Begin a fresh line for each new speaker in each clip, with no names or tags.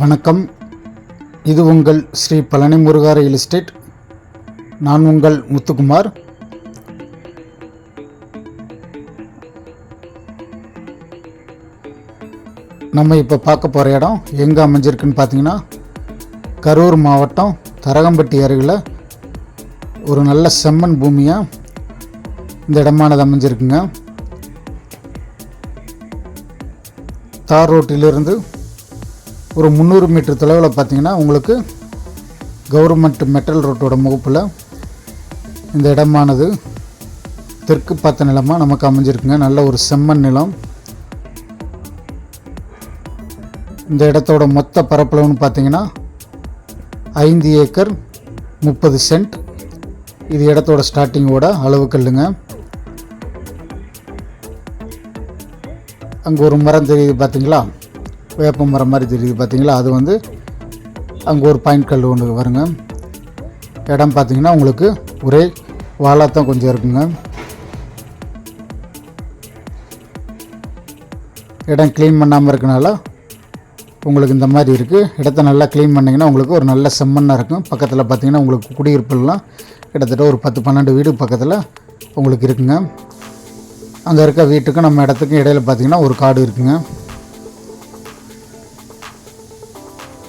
வணக்கம். இது உங்கள் ஸ்ரீ பழனி முருகா ரியல் எஸ்டேட் நான் உங்கள் முத்துக்குமார். நம்ம இப்போ பார்க்க போகிற இடம் எங்கே அமைஞ்சிருக்குன்னு பார்த்தீங்கன்னா கரூர் மாவட்டம் தரகம்பட்டி அருகில் ஒரு நல்ல செம்மண் பூமியாக இந்த இடமானது அமைஞ்சிருக்குங்க. தார் ரோட்டிலிருந்து ஒரு முந்நூறு மீட்டர் தொலைவில் பார்த்தீங்கன்னா உங்களுக்கு கவர்மெண்ட் மெட்டல் ரோட்டோட முகப்பில் இந்த இடமானது தெற்கு பார்த்த நிலமாக நமக்கு அமைஞ்சிருக்குங்க. நல்ல ஒரு செம்மண் நிலம். இந்த இடத்தோட மொத்த பரப்பளவுன்னு பார்த்தீங்கன்னா ஐந்து ஏக்கர் முப்பது சென்ட். இது இடத்தோட ஸ்டார்டிங்கோட அளவுக்கல்லுங்க அங்கே ஒரு மரம் தெரியுது பார்த்தீங்களா? வேப்ப மரம் மாதிரி தெரியுது பார்த்தீங்களா அது வந்து அங்கே ஒரு பாயிண்ட் கல் ஒன்று வருங்க இடம் பார்த்தீங்கன்னா உங்களுக்கு ஒரே வாழாத்தான் கொஞ்சம் இருக்குங்க. இடம் க்ளீன் பண்ணாமல் இருக்கனால உங்களுக்கு இந்த மாதிரி இருக்குது இடத்த நல்லா க்ளீன் பண்ணிங்கன்னா உங்களுக்கு ஒரு நல்ல செம்மண்ணாக இருக்கும். பக்கத்தில் பார்த்தீங்கன்னா உங்களுக்கு குடியிருப்புலாம் கிட்டத்தட்ட ஒரு பத்து பன்னெண்டு வீடு பக்கத்தில் உங்களுக்கு இருக்குங்க. அங்கே இருக்க வீட்டுக்கும் நம்ம இடத்துக்கும் இடையில பார்த்தீங்கன்னா ஒரு காடு இருக்குங்க.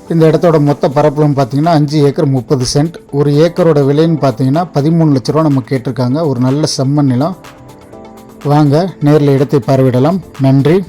இந்த இடத்தோட மொத்த பரப்பளவுன்னு பார்த்தீங்கன்னா அஞ்சு ஏக்கர் முப்பது சென்ட். ஒரு ஏக்கரோட விலைன்னு பார்த்தீங்கன்னா பதிமூணு லட்ச ரூபா நம்ம கேட்டிருக்காங்க. ஒரு நல்ல செம்மண் நிலம். வாங்க நேரில் இடத்தை பார்வையிடலாம். நன்றி.